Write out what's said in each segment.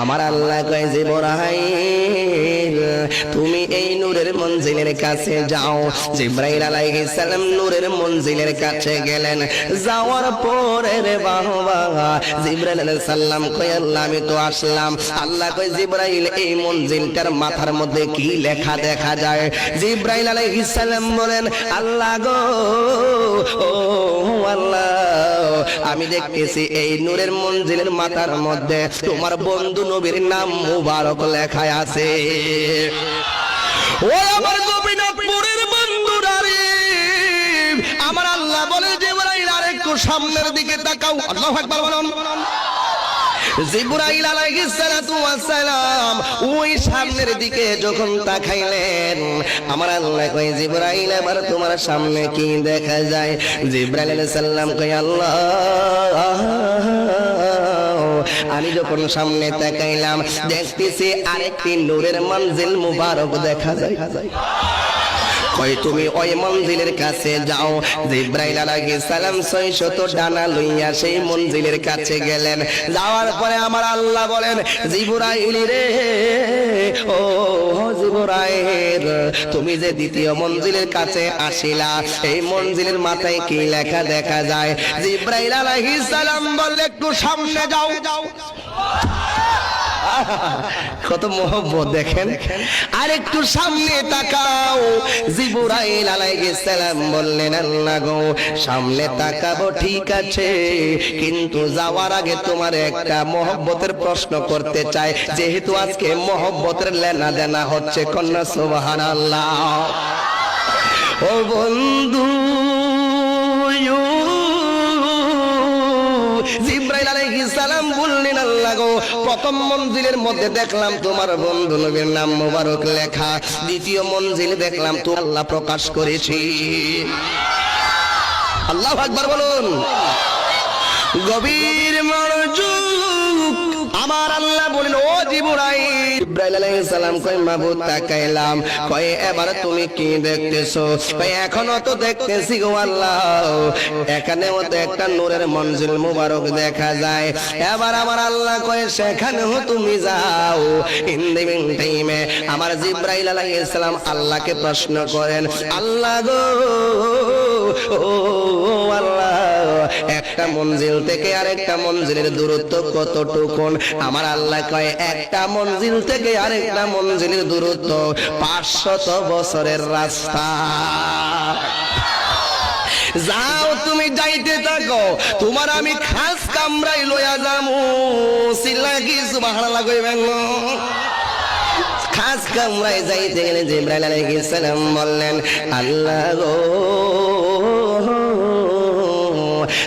আমার আল্লাহ কয় যে বরাইল তুমি এই নূরের মঞ্জিলের কাছে যাও। জিব্রাইল আলাইহিস সালাম নূরের মঞ্জিলের কাছে গেলেন। যাওয়ার পরে রে বাবা জিব্রাইল আলাইহিস সালাম কয়, আল্লাহ, আমি তো আসলাম। আল্লাহ কয়, জিব্রাইল, এই মঞ্জিলটার মাথার মধ্যে কি লেখা দেখা যায়? জিব্রাইল আলাইহিস সালাম বলেন, আল্লাহ গো, ও আল্লাহ, আমি দেখতেছি এই নূরের মঞ্জিলের মাথার মধ্যে তোমার বন্ধু নবীর নাম মুবারক লেখা আছে। ও আমার বন্ধুরা রে, আমার আল্লাহ বলে যে সামনের দিকে তাকাও। আল্লাহু আকবার বলুন। জিব্রাইল আলাইহিস সালাতু ওয়াস ওই সামনের দিকে যখন তাকাইলেন, আমার আল্লাহ কই জিব্রাইল, এবার তোমার সামনে কি দেখা যায়? জিব্রাইল আলাইহিস সালাম কই আল্লাহ আমি যখন সামনে তাকাইলাম দেখতেছি আরেকটি নূরের মঞ্জিল মুবারক দেখা যায়। কই তুমি ওই মঞ্জিলের কাছে যাও। জিব্রাইল আলাইহিস সালাম 600 ডানা লইয়া সেই মঞ্জিলের কাছে গেলেন। যাওয়ার পরে আমার আল্লাহ বলেন, জিব্রাইল রে, ও জিব্রাইল, তুমি যে দ্বিতীয় মঞ্জিলের কাছে আসিলা, এই মঞ্জিলের মাথায় কি লেখা দেখা যায়? জিব্রাইল আলাইহিস সালাম বললে, একটু সামনে যাও যাও। কত মোহব্বত দেখেন। আর একটু সামনে তাকাও। জিবরাইল আলাইহিস সালাম বললেন, আল্লাহ গো, সামনে তাকাবো, ঠিক আছে। কিন্তু যাওয়ার আগে তোমার একটা মোহব্বতের প্রশ্ন করতে চাই। যেহেতু আজকে মোহব্বতের লেনা দেনা হচ্ছে কন্যা, সুবহানাল্লাহ। ও বন্ধু জিব্রাইল আলাইহিস সালাম বললেন, আল্লাহ গো, প্রথম মঞ্জিলের মধ্যে দেখলাম তোমার বন্ধু নবীর নাম মোবারক লেখা। দ্বিতীয় মঞ্জিল দেখলাম তো আল্লাহ প্রকাশ করেছি। আল্লাহ আকবার বলুন। গভীর মনোযোগ আমার আল্লাহ বলেন ও জিবরাইল। ইব্রাহিম আলাইহিস সালাম কই মাবুদ, তাকাইলাম। কই এবার তুমি কি দেখতেছো? কই এখনও তো দেখতেছি গো আল্লাহ। এখানেও তো একটা নূরের মঞ্জিল মুবারক দেখা যায়। এবার আমার আল্লাহ কয়, সেখানেও তুমি যাও। ইন দি মিন টাইমে আমার জিব্রাইল আলাইহিস সালাম আল্লাহকে প্রশ্ন করেন, আল্লাহ গো ও আল্লাহ, একটা মঞ্জিল থেকে আরেকটা মঞ্জিলের দূরত্ব কতটুকুন? আমার আল্লাহ কয়, একটা মঞ্জিল থেকে আরেকটা মঞ্জিলের দূরত্ব পাঁচশত বছরের রাস্তা। যাও তুমি যাইতে থাকো, তোমার আমি খাস কামরাই লইয়া যামু। সিল্লা কি সুবহানাল্লাহ কইবেন? খাস কামরায় যাইতে গেলে জিব্রাইল আলাইহিস সালাম বললেন আল্লাহ গো।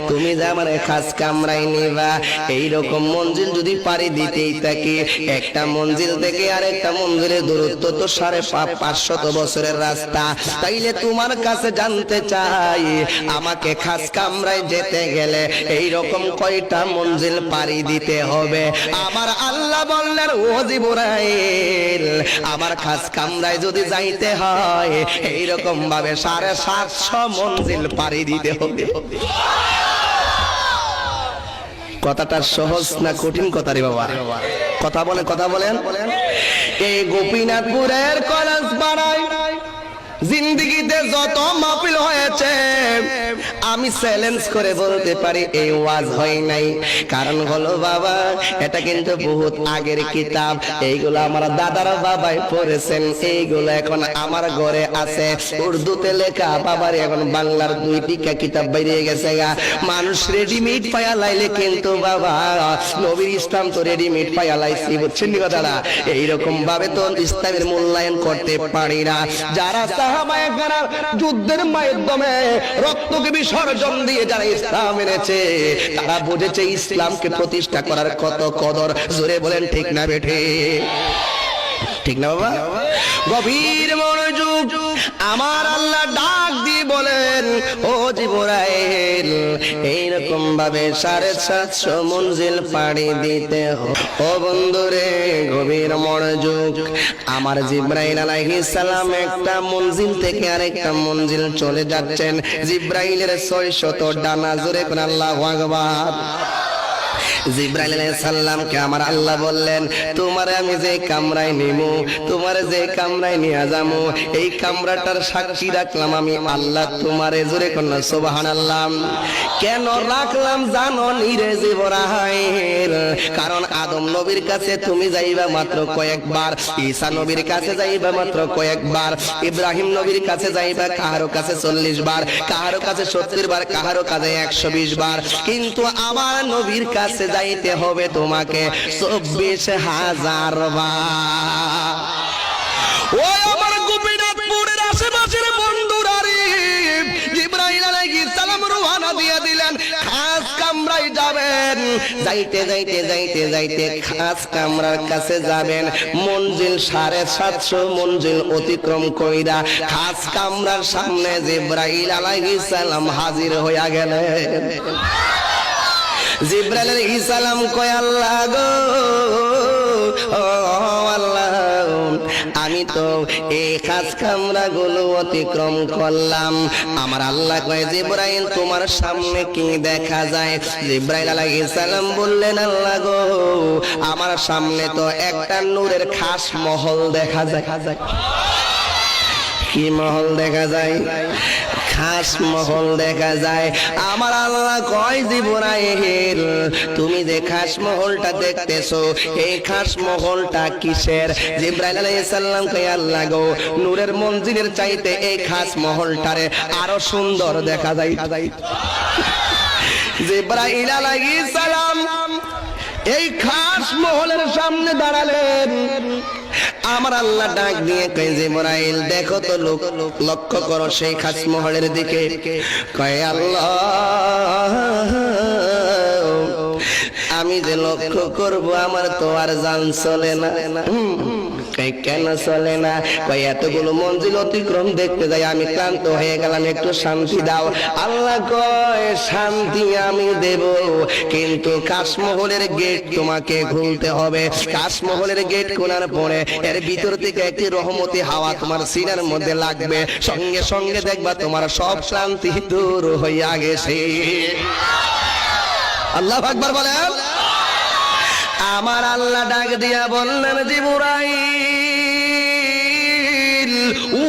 তুমি যে আমার খাস কামরায় নিবা এই রকম মঞ্জিল যদি পারি দিতেই থাকি, একটা মঞ্জিল থেকে আরেকটা মঞ্জিলের দূরত্ব তো সাড়ে পাঁচশত বছরের রাস্তা। তাইলে তোমার কাছে জানতে চাই, আমাকে খাস কামরায় যেতে গেলে এই রকম কয়টা মঞ্জিল পারি দিতে হবে? আমার আল্লাহ বললেন, ও জিবরাইল, আমার খাস কামরায় যদি যাইতে হয় এই রকম ভাবে সাড়ে সাতশো মঞ্জিল পারি দিতে হবে। কথাটা সহজ না কঠিন কথা রে বাবা? কথা বলে কথা বলেন। এই গোপীনাথপুরের কলেজ পাড়ায় জিন্দিগিতে যত মাহফিল হয়েছে, আমি চ্যালেঞ্জ করে বলতে পারি, এই ওয়াজ হয় নাই। কারণ হলো বাবা, এটা কিন্তু বহুত আগের কিতাব। এইগুলো আমার দাদার বাবাই পড়েছেন, এইগুলো এখন আমার ঘরে আছে। উর্দুতে লেখা, বাবার এখন বাংলার দুই টিকা কিতাব বেরিয়ে গেছে গা। মানুষ রেডিমেড পায়া লাইলে কিন্তু বাবা, নবীর ইসলাম তো রেডিমেড পায়া লাইছি, বুঝছেন কথাটা? এইরকম ভাবে তো ইসলামের মূল্যায়ন করতে পারি না। যারা সাহাবায়ে কেরাম যুদ্ধের মাধ্যমে রক্তকে বিসর্জন দিয়ে যারা ইসলাম এনেছে, তারা বুঝেছে ইসলামকে প্রতিষ্ঠা করার কত কদর। জোরে বলেন, ঠিক না বেঠে? ঠিক না বাবা? গভীর মনোযোগ আমার আল্লাহ ডাক দিয়ে বলেন, ও জীবরাইল, এইরকম ভাবে সাড়ে সাতশো মঞ্জিল পাড়ি দিতে। ও বন্ধুরে, গভীর মনোযোগ। আমার জিব্রাইল আলাইহিস সালাম একটা মঞ্জিল থেকে আরেকটা মঞ্জিল চলে যাচ্ছেন। জিব্রাইলের ছয় শত ডানা, জোরে করে আল্লাহু আকবার। জিব্রাইল সালামকে আমার আল্লাহ বললেন, তোমারে আমি যে কামরায় নিমু, তোমারে যে কামরায় নিয়ে যামু, এই কামরাটার সাক্ষী রাখলাম আমি আল্লাহ তোমারে, জোরে কন্যা, সুবহানাল্লাহ। কেন রাখলাম জানো নিরে জিবরাইল? কারণ আদম নবীর কাছে তুমি যাইবা মাত্র কয়েকবার, ঈসা নবীর কাছে যাইবা মাত্র কয়েকবার, ইব্রাহিম নবীর কাছে যাইবা কাহারো কাছে চল্লিশ বার, কাহারো কাছে সত্তর বার, কাহারো কাছে একশো বিশ বার। কিন্তু আমার নবীর কাছে যাইতে হবে তোমাকে চব্বিশ হাজার যাবেন। যাইতে যাইতে যাইতে যাইতে খাস কামরার কাছে যাবেন। মঞ্জিল সাড়ে সাতশো মঞ্জিল অতিক্রম কইরা খাস কামরার সামনে জিব্রাইল আলাইহিস হাজির হইয়া গেলেন। জিব্রাইল আলাইহিস সালাম কয়, আল্লাহ গো, ও আল্লাহ, আমি তো এই খাস কামরা গুলো অতিক্রম করলাম। আমার আল্লাহ কয়, জিব্রাইল, তোমার সামনে কি দেখা যায়? জিব্রাইল আলাইহিস সালাম বললেন, আল্লাহ গো, আমার সামনে তো একটা নূরের খাস মহল দেখা যায়। কি মহল দেখা যায়? খাস মহল দেখা যায়। আমার আল্লাহ কয় জীবনাইল তুমি যে খাস মহলটা দেখতেছো, এই খাস মহলটা কিসের? জিব্রাইল আলাইহিস সালাম কয়, আল্লাহ গো, নূরের মঞ্জিলের চাইতে এই খাস মহলটারে আরও সুন্দর দেখা যায়। জিব্রাইল আলাইহিস সালাম এই খাস মহলের সামনে দাঁড়ালেন। আমার আল্লাহ ডাক দিয়ে কয় যে মোরাইল দেখো তো লোক, লক্ষ্য করো সেই খাস মহলের দিকে। কয়, আল্লাহ, আমি যে লক্ষ্য করব, আমার তো আর জান চলে না। কেন চলে না? কয় এতগুলো মঞ্জিল অতিক্রম দেখতে যাই, আমি ক্লান্ত হয়ে গেলাম, একটু শান্তি দাও। আল্লাহ কয়, শান্তি আমি দেব, কিন্তু কাশমহলের গেট তোমাকে খুলতে হবে। কাশমহলের গেট খোলার পরে এর ভিতর থেকে একটি রহমতি হাওয়া তোমার সিনার মধ্যে লাগবে। সঙ্গে সঙ্গে দেখবা তোমার সব শান্তি দূর হইয়া গেছে। আল্লাহ আকবার বলেন। আমার আল্লাহ ডাক দিয়া বললেন, জিবুরাইল ও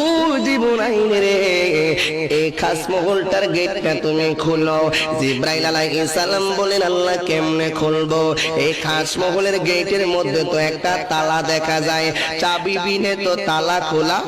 জিবুরাইল রে এই খাস গেটটা তুমি আল্লাহ কেমনে খুলবো? এই গেটের মধ্যে তো একটা তালা দেখা যায়, চাবি বিনে তো তালা খোলা।